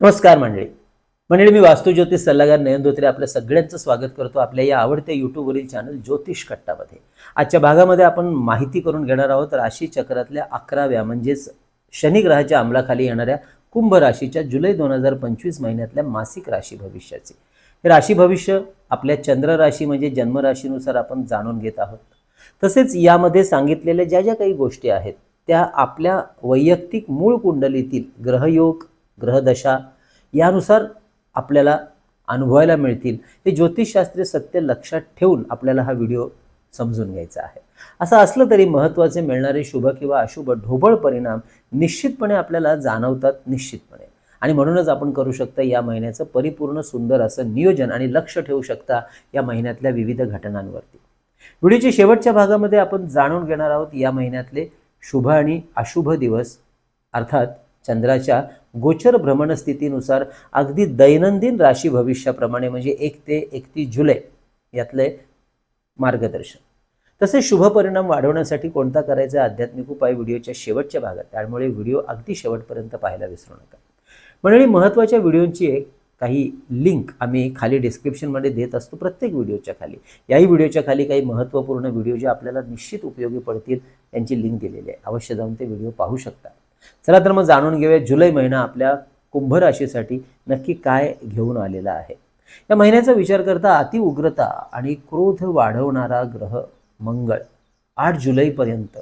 नमस्कार मंडळी. मंडळी मी वास्तू ज्योतिष सल्लागार नयन धोत्रे आपल्या सगळ्यांचं स्वागत करतो आपल्या या आवडत्या यूट्यूबवरील चॅनल ज्योतिष कट्टामध्ये. आजच्या भागामध्ये आपण माहिती करून घेणार आहोत राशी चक्रातल्या अकराव्या म्हणजेच शनी ग्रहाच्या अंमलाखाली येणाऱ्या कुंभ राशीच्या जुलै दोन हजार पंचवीस महिन्यातल्या मासिक राशी भविष्याचे. हे राशी भविष्य आपल्या चंद्र राशी म्हणजे जन्मराशीनुसार आपण जाणून घेत आहोत. तसेच यामध्ये सांगितलेल्या ज्या ज्या काही गोष्टी आहेत त्या आपल्या वैयक्तिक मूळ कुंडलीतील ग्रहयोग ग्रहदशा यानुसार आपल्याला अनुभवायला मिळतील. हे ज्योतिषशास्त्रीय सत्य लक्षात ठेवून आपल्याला हा व्हिडिओ समजून घ्यायचा आहे. असं असलं तरी महत्त्वाचे मिळणारे शुभ किंवा अशुभ ढोबळ परिणाम निश्चितपणे आपल्याला जाणवतात निश्चितपणे. आणि म्हणूनच आपण करू शकता या महिन्याचं परिपूर्ण सुंदर असं नियोजन आणि लक्ष ठेवू शकता या महिन्यातल्या विविध घटनांवरती. व्हिडिओच्या शेवटच्या भागामध्ये आपण जाणून घेणार आहोत या महिन्यातले शुभ आणि अशुभ दिवस अर्थात चंद्राच्या गोचर भ्रमणस्थितीनुसार अगदी दैनंदिन राशी भविष्याप्रमाणे म्हणजे एक ते एकतीस जुलै यातले मार्गदर्शन. तसे शुभ परिणाम वाढवण्यासाठी कोणता करायचा आध्यात्मिक उपाय व्हिडिओच्या शेवटच्या भागात त्यामुळे व्हिडिओ अगदी शेवटपर्यंत पाहायला विसरू नका. मंडळी महत्त्वाच्या व्हिडिओंची एक काही लिंक आम्ही खाली डिस्क्रिप्शनमध्ये देत असतो प्रत्येक व्हिडिओच्या खाली. याही व्हिडिओच्या खाली काही महत्त्वपूर्ण व्हिडिओ जे आपल्याला निश्चित उपयोगी पडतील त्यांची लिंक दिलेली आहे. अवश्य जाऊन ते व्हिडिओ पाहू शकता. चला तर मग जाणून घेऊया जुलै महिना आपल्या कुंभ राशीसाठी नक्की काय घेऊन आलेला आहे. या महिन्याचा विचार करता अति उग्रता आणि क्रोध वाढवणारा ग्रह मंगळ आठ जुलैपर्यंत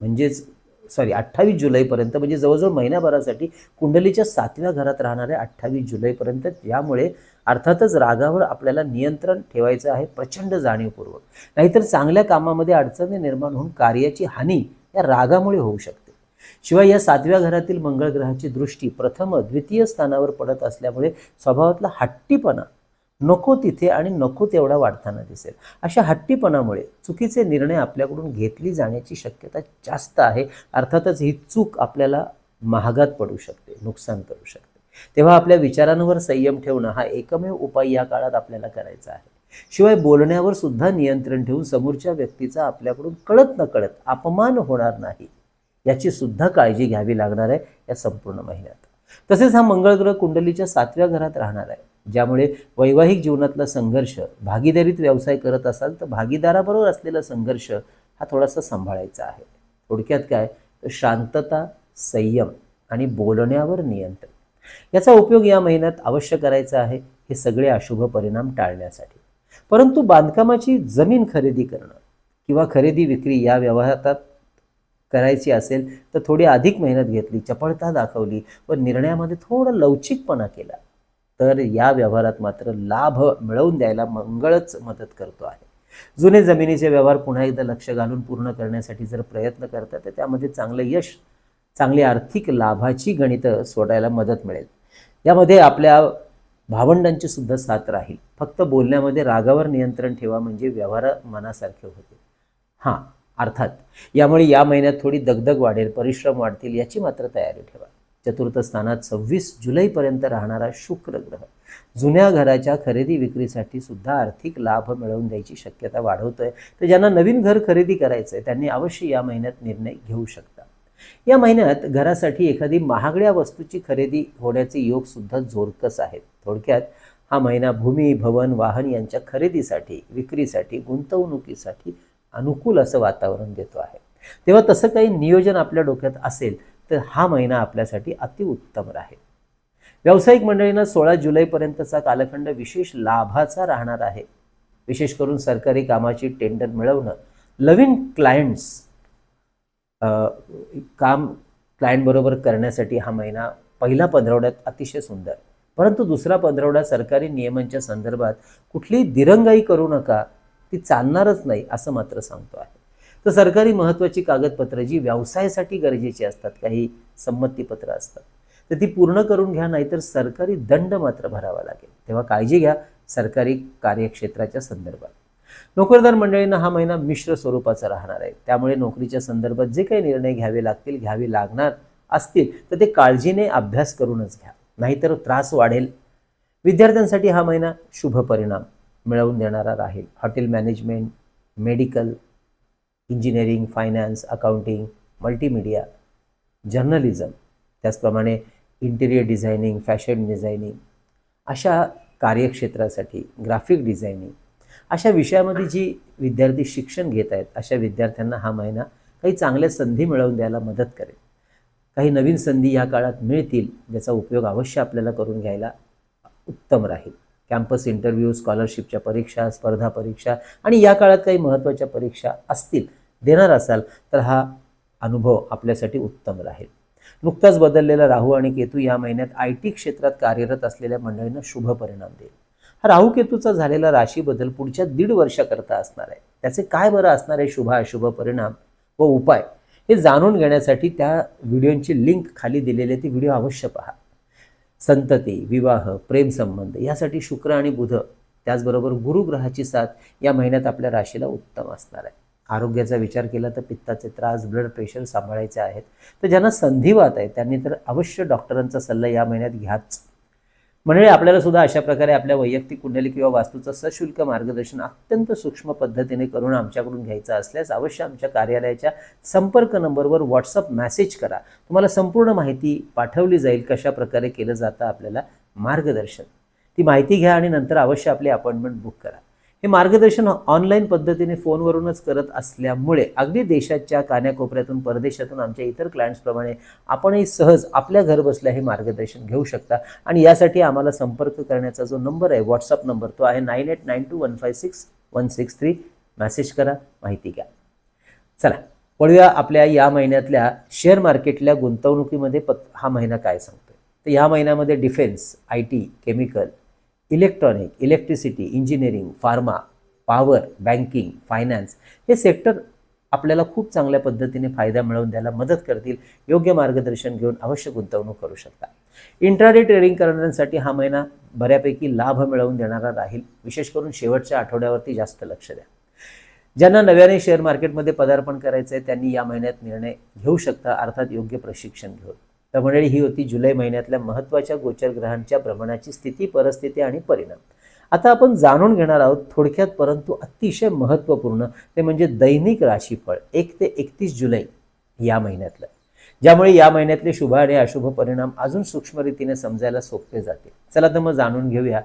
म्हणजेच सॉरी अठ्ठावीस जुलैपर्यंत म्हणजे जवळजवळ महिन्याभरासाठी कुंडलीच्या सातव्या घरात राहणाऱ्या अठ्ठावीस जुलैपर्यंत यामुळे अर्थातच रागावर आपल्याला नियंत्रण ठेवायचं आहे प्रचंड जाणीवपूर्वक. नाहीतर चांगल्या कामामध्ये अडचणी निर्माण होऊन कार्याची हानी या रागामुळे होऊ शकते. शिवाय या सातव्या घरातील मंगळ ग्रहाची दृष्टी प्रथम द्वितीय स्थानावर पडत असल्यामुळे स्वभावातला हट्टीपणा नको तिथे आणि नको तेवढा वाढताना दिसेल. अशा हट्टीपणामुळे चुकीचे निर्णय आपल्याकडून घेतली जाण्याची शक्यता जास्त आहे. अर्थातच ही चूक आपल्याला महागात पडू शकते नुकसान करू शकते. तेव्हा आपल्या विचारांवर संयम ठेवणं हा एकमेव उपाय या काळात आपल्याला करायचा आहे. शिवाय बोलण्यावर सुद्धा नियंत्रण ठेवून समोरच्या व्यक्तीचा आपल्याकडून कळत न कळत अपमान होणार नाही. याची सुद्धा काळजी घ्यावी लागणार आहे या संपूर्ण महिन्यात. तसेच हा मंगळ ग्रह कुंडलीच्या सातव्या घरात राहणार आहे ज्यामुळे वैवाहिक जीवनातला संघर्ष भागीदारीत व्यवसाय करत असाल तर भागीदाराबरोबर असलेला संघर्ष हा थोडासा सांभाळायचा आहे. थोडक्यात काय? तर शांतता संयम आणि बोलण्यावर नियंत्रण. याचा उपयोग या महिन्यात अवश्य करायचा आहे हे सगळे अशुभ परिणाम टाळण्यासाठी. परंतु बांधकामाची जमीन खरेदी करणं किंवा खरेदी विक्री या व्यवहारात करायची असेल तर थोडी अधिक मेहनत घेतली चपळता दाखवली व निर्णयामध्ये थोडं लवचिकपणा केला. तर या व्यवहारात मात्र लाभ मिळवून द्यायला मंगळच मदत करतो आहे. जुने जमिनीचे व्यवहार पुन्हा एकदा लक्ष घालून पूर्ण करण्यासाठी जर प्रयत्न करतात तर त्यामध्ये चांगलं यश चांगली आर्थिक लाभाची गणितं सोडायला मदत मिळेल. यामध्ये आपल्या भावंडांची सुद्धा साथ राहील. फक्त बोलण्यामध्ये रागावर नियंत्रण ठेवा म्हणजे व्यवहार मनासारखे होते हां. अर्थात यामुळे या महिन्यात थोडी दगदग वाढेल परिश्रम वाढतील याची मात्र तयारी ठेवा. चतुर्थ स्थानात सव्वीस जुलैपर्यंत राहणारा शुक्र ग्रह. जुन्या घराच्या खरेदी विक्रीसाठी सुद्धा आर्थिक लाभ मिळवून द्यायची शक्यता वाढवतोय. तर ज्यांना नवीन घर खरेदी करायचं आहे त्यांनी अवश्य या महिन्यात निर्णय घेऊ शकता. या महिन्यात घरासाठी एखादी महागड्या वस्तूची खरेदी होण्याचे योग सुद्धा जोरकस आहेत. थोडक्यात हा महिना भूमी भवन वाहन यांच्या खरेदीसाठी विक्रीसाठी गुंतवणुकीसाठी अनुकूल असं वातावरण देतो आहे. तेव्हा तसं काही नियोजन आपल्या डोक्यात असेल तर हा महिना आपल्यासाठी अतिउत्तम राहील. व्यावसायिक मंडळींना सोळा जुलैपर्यंतचा कालखंड विशेष लाभाचा राहणार आहे. विशेष करून सरकारी कामाची टेंडर मिळवणं नवीन क्लायंट्स काम क्लायंटबरोबर करण्यासाठी हा महिना पहिला पंधरवड्यात अतिशय सुंदर. परंतु दुसरा पंधरवडा सरकारी नियमांच्या संदर्भात कुठलीही दिरंगाई करू नका. ती चालणारच नाही असं मात्र सांगतो आहे. तर सरकारी महत्त्वाची कागदपत्रं जी व्यवसायासाठी गरजेची असतात काही संमतीपत्र असतात तर ती पूर्ण करून घ्या नाहीतर सरकारी दंड मात्र भरावा लागेल. तेव्हा काळजी घ्या सरकारी कार्यक्षेत्राच्या संदर्भात. नोकरदार मंडळींना हा महिना मिश्र स्वरूपाचा राहणार आहे. त्यामुळे नोकरीच्या संदर्भात जे काही निर्णय घ्यावे लागतील घ्यावे लागणार असतील तर ते काळजीने अभ्यास करूनच घ्या. नाहीतर त्रास वाढेल. विद्यार्थ्यांसाठी हा महिना शुभ परिणाम. मिळवून देणारा राहील. Hotel management medical engineering finance accounting multimedia journalism त्याचप्रमाणे इंटिरियर डिझायनिंग फॅशन डिझायनिंग अशा कार्यक्षेत्रासाठी ग्राफिक डिझायनिंग अशा विषयामध्ये जी विद्यार्थी शिक्षण घेत आहेत अशा विद्यार्थ्यांना हा महिना काही चांगल्या संधी मिळवून द्यायला मदत करेल. काही नवीन संधी या काळात मिळतील ज्याचा उपयोग अवश्य आपल्याला करून घ्यायला उत्तम राहील. कॅम्पस इंटरव्ह्यू स्कॉलरशिपच्या परीक्षा स्पर्धा परीक्षा आणि या काळात काही महत्त्वाच्या परीक्षा असतील देणार असाल तर हा अनुभव आपल्यासाठी उत्तम राहील. नुकताच बदललेला राहू आणि केतू या महिन्यात आय टी क्षेत्रात कार्यरत असलेल्या मंडळींना शुभ परिणाम देईल. हा राहू केतूचा झालेला राशी बदल पुढच्या दीड वर्षाकरता असणार आहे. त्याचे काय बरं असणार आहे शुभ अशुभ परिणाम व उपाय हे जाणून घेण्यासाठी त्या व्हिडिओची लिंक खाली दिलेली आहे. ती व्हिडिओ अवश्य पहा. संतती विवाह प्रेमसंबंध यासाठी शुक्र आणि बुध त्याचबरोबर गुरुग्रहाची साथ या महिन्यात आपल्या राशीला उत्तम असणार आहे. आरोग्याचा विचार केला तर पित्ताचे त्रास ब्लड प्रेशर सांभाळायचे आहेत. तर ज्यांना संधिवात आहे त्यांनी तर अवश्य डॉक्टरांचा सल्ला या महिन्यात घ्याच. म्हणजे आपल्याला सुद्धा अशा प्रकारे आपल्या वैयक्तिक कुंडली किंवा वास्तूचं सशुल्क मार्गदर्शन अत्यंत सूक्ष्म पद्धतीने करून आमच्याकडून घ्यायचं असल्यास अवश्य आमच्या कार्यालयाच्या संपर्क नंबरवर व्हॉट्सअप मेसेज करा. तुम्हाला संपूर्ण माहिती पाठवली जाईल कशा प्रकारे केलं जातं आपल्याला मार्गदर्शन. ती माहिती घ्या आणि नंतर अवश्य आपली अपॉइंटमेंट बुक करा. हे मार्गदर्शन ऑनलाईन पद्धतीने फोनवरूनच करत असल्यामुळे अगदी देशाच्या कान्याकोपऱ्यातून परदेशातून आमच्या इतर क्लायंट्सप्रमाणे आपणही सहज आपल्या घर बसल्या हे मार्गदर्शन घेऊ शकता. आणि यासाठी आम्हाला संपर्क करण्याचा जो नंबर आहे व्हॉट्सअप नंबर तो आहे nine eight nine two one five six one six three. Message करा माहिती घ्या. चला वळूया आपल्या या महिन्यातल्या शेअर मार्केटल्या गुंतवणुकीमध्ये पत हा महिना काय सांगतोय? तर या महिन्यामध्ये defence I T chemical electronic electricity engineering pharma power banking finance हे सेक्टर आपल्याला खूप चांगल्या पद्धतीने फायदा मिळवून द्यायला मदत करतील योग्य मार्गदर्शन घेऊन अवश्य गुंतवणूक करू शकता इंट्राडे ट्रेडिंग करणाऱ्यांसाठी हा महिना बऱ्यापैकी लाभ मिळवून देणारा राहील विशेष करून शेवटच्या आठवड्यावरती जास्त लक्ष द्या. ज्यांना नव्याने शेअर मार्केटमध्ये पदार्पण करायचं आहे त्यांनी या महिन्यात निर्णय घेऊ शकता अर्थात योग्य प्रशिक्षण घेऊन. तर मंडळी ही होती जुलै महिन्यातल्या महत्त्वाच्या गोचर ग्रहांच्या भ्रमणाची स्थिती परिस्थिती आणि परिणाम. आता आपण जाणून घेणार आहोत थोडक्यात परंतु अतिशय महत्त्वपूर्ण ते म्हणजे दैनिक राशीफळ एक ते एकतीस जुलै या महिन्यातलं. ज्यामुळे या महिन्यातले शुभ आणि अशुभ परिणाम अजून सूक्ष्मरीतीने समजायला सोपे जाते. चला तर मग जाणून घेऊया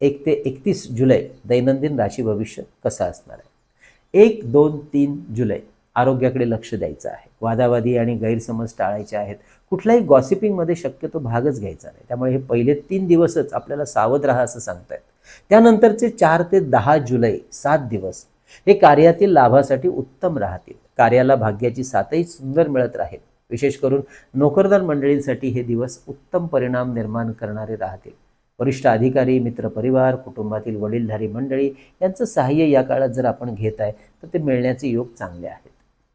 एक ते एकतीस जुलै दैनंदिन राशी भविष्य कसं असणार आहे. एक दोन तीन जुलै. आरोग्याकडे लक्ष द्यायचं आहे. वादावादी आणि गैरसमज टाळायचे आहेत. कुठल्याही गॉसिपिंगमध्ये शक्यतो भागच घ्यायचा नाही. त्यामुळे हे पहिले तीन दिवसच आपल्याला सावध राहा असं सांगतायत. त्यानंतरचे चार ते दहा जुलै सात दिवस हे कार्यातील लाभासाठी उत्तम राहतील. कार्याला भाग्याची साथही सुंदर मिळत राहील. विशेष करून नोकरदार मंडळींसाठी हे दिवस उत्तम परिणाम निर्माण करणारे राहतील. वरिष्ठ अधिकारी मित्रपरिवार कुटुंबातील वडीलधारी मंडळी यांचं सहाय्य या काळात जर आपण घेत आहे तर ते मिळण्याचे योग चांगले आहेत.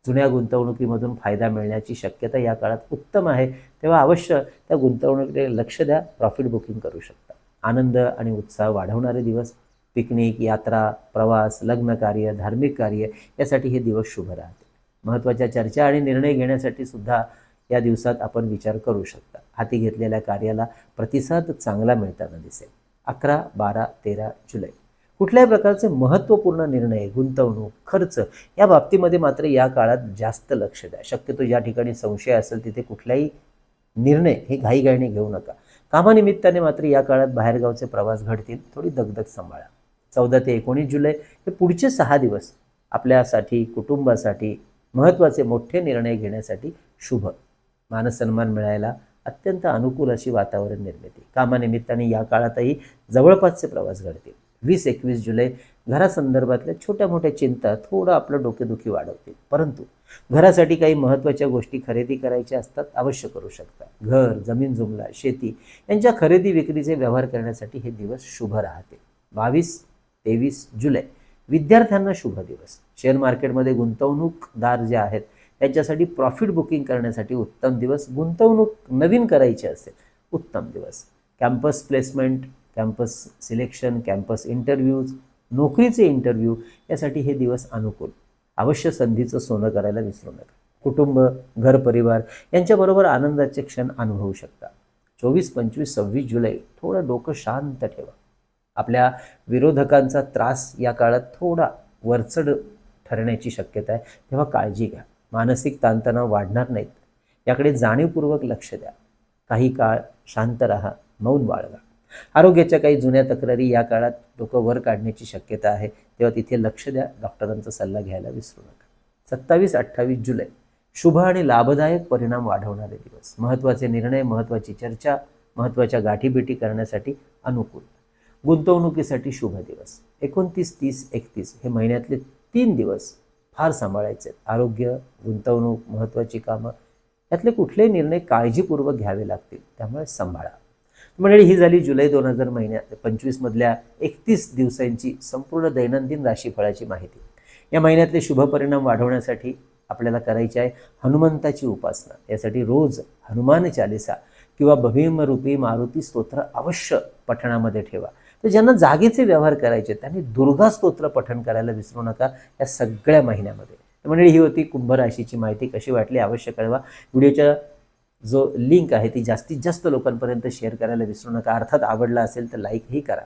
जुन्या गुंतवणुकीमधून फायदा मिळण्याची शक्यता या काळात उत्तम आहे तेव्हा अवश्य त्या गुंतवणुकीकडे लक्ष द्या प्रॉफिट बुकिंग करू शकता. आनंद आणि उत्साह वाढवणारे दिवस पिकनिक यात्रा प्रवास लग्न कार्य धार्मिक कार्य यासाठी हे दिवस शुभ राहते महत्त्वाच्या चर्चा आणि निर्णय घेण्यासाठी सुद्धा या दिवसात आपण विचार करू शकता. हाती घेतलेल्या कार्याला प्रतिसाद चांगला मिळताना दिसेल. अकरा बारा तेरा जुलै. कुठल्याही प्रकारचे महत्त्वपूर्ण निर्णय गुंतवणूक खर्च या बाबतीमध्ये मात्र या काळात जास्त लक्ष द्या. शक्यतो या ठिकाणी संशय असेल तिथे कुठलाही निर्णय हे घाईघाईने घेऊ नका. कामानिमित्ताने मात्र या काळात बाहेरगावचे प्रवास घडतील. थोडी दगदग सांभाळा. चौदा ते एकोणीस जुलै हे पुढचे सहा दिवस आपल्यासाठी कुटुंबासाठी महत्त्वाचे मोठे निर्णय घेण्यासाठी शुभ. मानसन्मान मिळायला अत्यंत अनुकूल अशी वातावरण निर्मिती. कामानिमित्ताने या काळातही जवळपासचे प्रवास घडतील. वीस एकवीस जुलै घरासंदर्भातल्या छोट्या मोठ्या चिंता थोडं आपलं डोकेदुखी वाढवतील. परंतु घरासाठी काही महत्त्वाच्या गोष्टी खरेदी करायच्या असतात अवश्य करू शकता. घर जमीन जुमला शेती यांच्या खरेदी विक्रीचे व्यवहार करण्यासाठी हे दिवस शुभ राहते बावीस तेवीस जुलै विद्यार्थ्यांना शुभ दिवस. शेअर मार्केटमध्ये गुंतवणूकदार जे आहेत त्यांच्यासाठी प्रॉफिट बुकिंग करण्यासाठी उत्तम दिवस. गुंतवणूक नवीन करायची असेल उत्तम दिवस. Campus placement campus selection campus interviews नोकरीचे इंटरव्ह्यू यासाठी हे दिवस अनुकूल. अवश्य संधीचं सोनं करायला विसरू नका. कुटुंब घर परिवार यांच्याबरोबर आनंदाचे क्षण अनुभवू शकता. चोवीस पंचवीस सव्वीस जुलै थोडं डोकं शांत ठेवा. आपल्या विरोधकांचा त्रास या काळात थोडा वरचढ ठरण्याची शक्यता आहे तेव्हा काळजी घ्या. मानसिक ताणतणाव वाढणार नाहीत. याकडे जाणीवपूर्वक लक्ष द्या. काही काळ शांत राहा मौन बाळगा. आरोग्याच्या काही जुन्या तक्रारी या काळात डोकं वर काढण्याची शक्यता आहे. तेव्हा तिथे लक्ष द्या. डॉक्टरांचा सल्ला घ्यायला विसरू नका. सत्तावीस अठ्ठावीस जुलै. शुभ आणि लाभदायक परिणाम वाढवणारे दिवस. महत्त्वाचे निर्णय महत्त्वाची चर्चा महत्त्वाच्या गाठीभेटी करण्यासाठी अनुकूल. गुंतवणुकीसाठी शुभ दिवस. एकोणतीस तीस एकतीस हे महिन्यातले तीन दिवस फार सांभाळायचे आहेत. आरोग्य गुंतवणूक महत्त्वाची कामं यातले कुठलेही निर्णय काळजीपूर्वक घ्यावे लागतील. त्यामुळे सांभाळा. मंडळी ही झाली जुलै दोन हजार महिन्यात पंचवीसमधल्या एकतीस दिवसांची संपूर्ण दैनंदिन राशीफळाची माहिती. या महिन्यातले शुभ परिणाम वाढवण्यासाठी आपल्याला करायची आहे हनुमंताची उपासना. यासाठी रोज हनुमान चालिसा किंवा भभीमरूपी मारुती स्तोत्र अवश्य पठणामध्ये ठेवा. तर ज्यांना जागेचे व्यवहार करायचे त्यांनी दुर्गा स्तोत्र पठण करायला विसरू नका या सगळ्या महिन्यामध्ये. तर मंडळी ही होती कुंभ राशीची माहिती. कशी वाटली अवश्य कळवा. व्हिडिओच्या जो लिंक आहे ती जास्तीत जास्त लोकांपर्यंत शेअर करायला विसरू नका. अर्थात आवडला असेल तर लाईकही करा.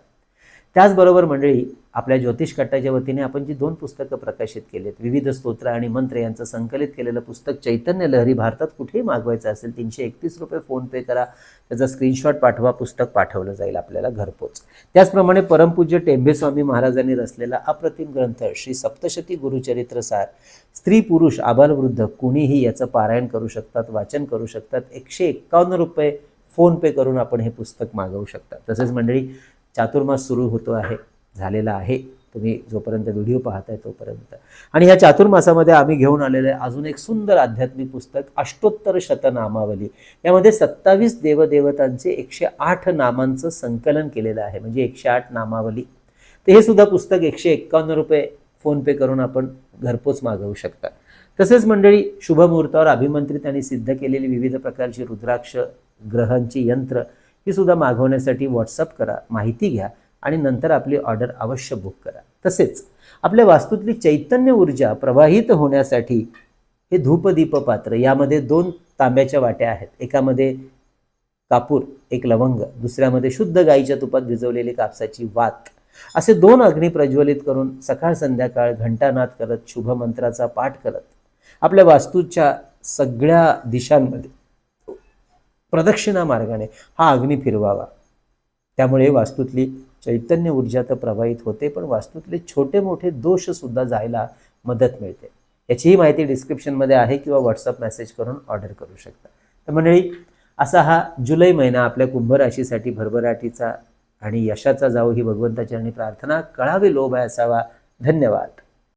त्याचबरोबर मंडळी आपल्या ज्योतिष कट्टाच्या वतीने आपण जी दोन पुस्तकं प्रकाशित केलीत विविध स्तोत्र आणि मंत्र यांचं संकलित केलेलं पुस्तक चैतन्य लहरी भारतात कुठेही मागवायचं असेल तीनशे एकतीस रुपये फोनपे करा. त्याचा स्क्रीनशॉट पाठवा पुस्तक पाठवलं जाईल आपल्याला घरपोच. त्याचप्रमाणे परमपूज्य टेंभेस्वामी महाराजांनी रचलेला अप्रतिम ग्रंथ श्री सप्तशती गुरुचरित्रसार स्त्री पुरुष आबालवृद्ध कुणीही याचं पारायण करू शकतात वाचन करू शकतात. एकशे एक्कावन्न रुपये फोनपे करून आपण हे पुस्तक मागवू शकता तसेच मंडळी चातुर्मास सुरू होतो आहे झालेला आहे. तुम्ही जोपर्यंत व्हिडिओ पाहताय तोपर्यंत. आणि ह्या चातुर्मासामध्ये आम्ही घेऊन आलेलं आहे अजून एक सुंदर आध्यात्मिक पुस्तक अष्टोत्तर शतनामावली. यामध्ये सत्तावीस देवदेवतांचे एकशे आठ नामांचं संकलन केलेलं आहे. म्हणजे एकशे आठ नामावली. तर हे सुद्धा पुस्तक एकशे एक्कावन्न रुपये फोनपे करून आपण घरपोच मागवू शकता. तसेच मंडळी शुभमुहूर्तावर अभिमंत्रित आणि सिद्ध केलेली विविध प्रकारची रुद्राक्ष ग्रहांची यंत्र ही सुद्धा मागवण्यासाठी व्हॉट्सअप करा माहिती घ्या आणि नंतर आपली ऑर्डर अवश्य बुक करा. तसेच आपल्या वास्तूतली चैतन्य ऊर्जा प्रवाहित होण्यासाठी हे धूपदीप पात्र यामध्ये दोन तांब्याच्या वाट्या आहेत. एकामध्ये कापूर एक लवंग दुसऱ्यामध्ये शुद्ध गाईच्या तुपात भिजवलेली कापसाची वात. असे दोन अग्नी प्रज्वलित करून सकाळ संध्याकाळ घंटानाद करत शुभमंत्राचा पाठ करत आपल्या वास्तूच्या सगळ्या दिशांमध्ये प्रदक्षिणा मार्गाने हा अग्नी फिरवावा. त्यामुळे वास्तूतली चैतन्य ऊर्जा तर प्रवाहित होते पण वास्तूतले छोटे मोठे दोषसुद्धा जायला मदत मिळते. याचीही माहिती डिस्क्रिप्शनमध्ये आहे किंवा व्हॉट्सअप मेसेज करून ऑर्डर करू शकता. तर मंडळी असा हा जुलै महिना आपल्या कुंभराशीसाठी भरभराटीचा आणि यशाचा जाऊ ही भगवंताची आणि प्रार्थना. कळावे लोभ आहे असावा. धन्यवाद.